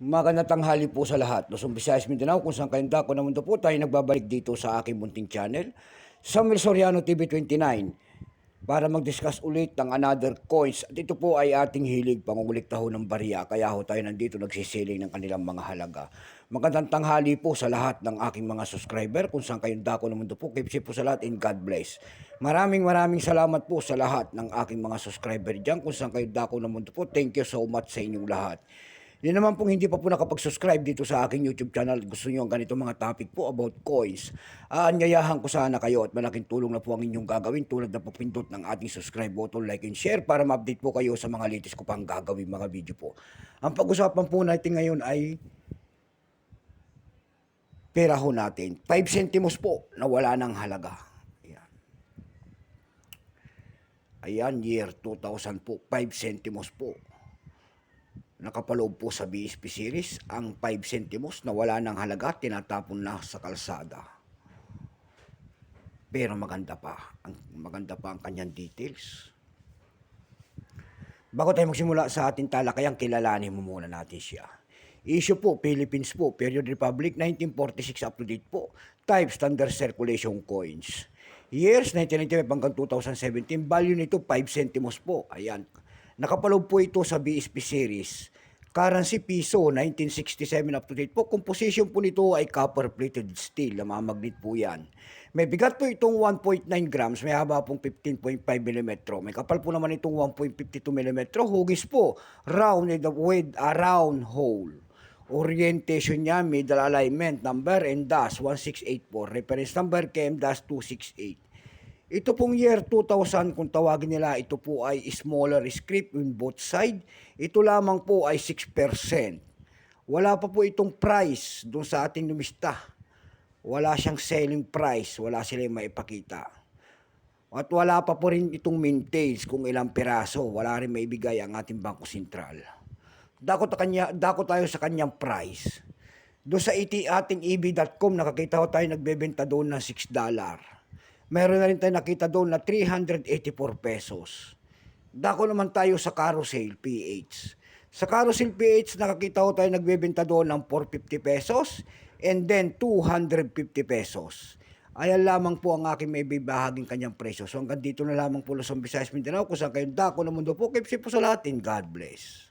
Magandang tanghali po sa lahat. Luzon, Visayas, Mindanao, kung saan kayong dako na mundo po, tayo nagbabalik dito sa aking munting channel, Samuel Soriano TV 29, para mag-discuss ulit ng another coins. At ito po ay ating hilig pangungulikta ho ng bariya, kaya ho tayo nandito nagsisiling ng kanilang mga halaga. Magandang tanghali po sa lahat ng aking mga subscriber, kung saan kayong dako na mundo po, keep safe po sa lahat and God bless. Maraming maraming salamat po sa lahat ng aking mga subscriber dyan, kung saan kayong dako na mundo po. Thank you so much sa inyong lahat. Yun naman pong hindi pa po nakapag-subscribe dito sa aking YouTube channel, gusto nyo ang ganito mga topic po about coins, aanyayahan ko sana kayo at malaking tulong na po ang inyong gagawin tulad na pagpindot ng ating subscribe button, like and share para ma-update po kayo sa mga latest ko pang gagawin mga video po. Ang pag-usapan po natin ngayon ay pera ho natin. 5 centimos po na wala ng halaga. Ayan. Ayan, year 2000 po, 5 centimos po nakapaloob po sa BSP series ang 5 centimos na wala ng halaga tinatapon na sa kalsada. Pero maganda pa, ang maganda pa ang kanyang details. Bago tayo magsimula sa ating talakayang kilalanin mo muna natin siya. Issue po, Philippines po, Period Republic, 1946 up to date po. Type, Standard Circulation Coins. Years, 1995 hanggang 2017. Value nito, 5 centimos po. Ayan. Nakapaloob po ito sa BSP series. Currency piso, 1967 up to date po. Composition po nito ay copper-plated steel. Namamagnet po yan. May bigat po itong 1.9 grams. May haba pong 15.5 mm. May kapal po naman itong 1.52 mm. Hugis po, round with a round hole. Orientation niya, middle alignment, number and dash 1684. Reference number KM-268. Ito pong year 2000, kung tawagin nila, ito po ay smaller script in both side. Ito lamang po ay 6%. Wala pa po itong price doon sa ating lumista. Wala siyang selling price. Wala silang maipakita. At wala pa po rin itong mintage kung ilang piraso. Wala rin maibigay ang ating Bangko Sentral. Dako, ta kanya, dako tayo sa kanyang price. Doon sa iti ating eb.com, nakakita ko tayo nagbebenta doon ng 6 dollar. Meron na rin tayo nakita doon na 384 pesos. Dako naman tayo sa carousel PH. Sa carousel PH, nakakita ko tayo nagbebenta doon ng 450 pesos and then 250 pesos. Ayan lamang po ang aking may bibahaging kanyang presyo. So hanggang dito na lamang po Luzon, Visayas, Mindanao. Kung saan kayong dako ng mundo po, keep po sa lahat and God bless.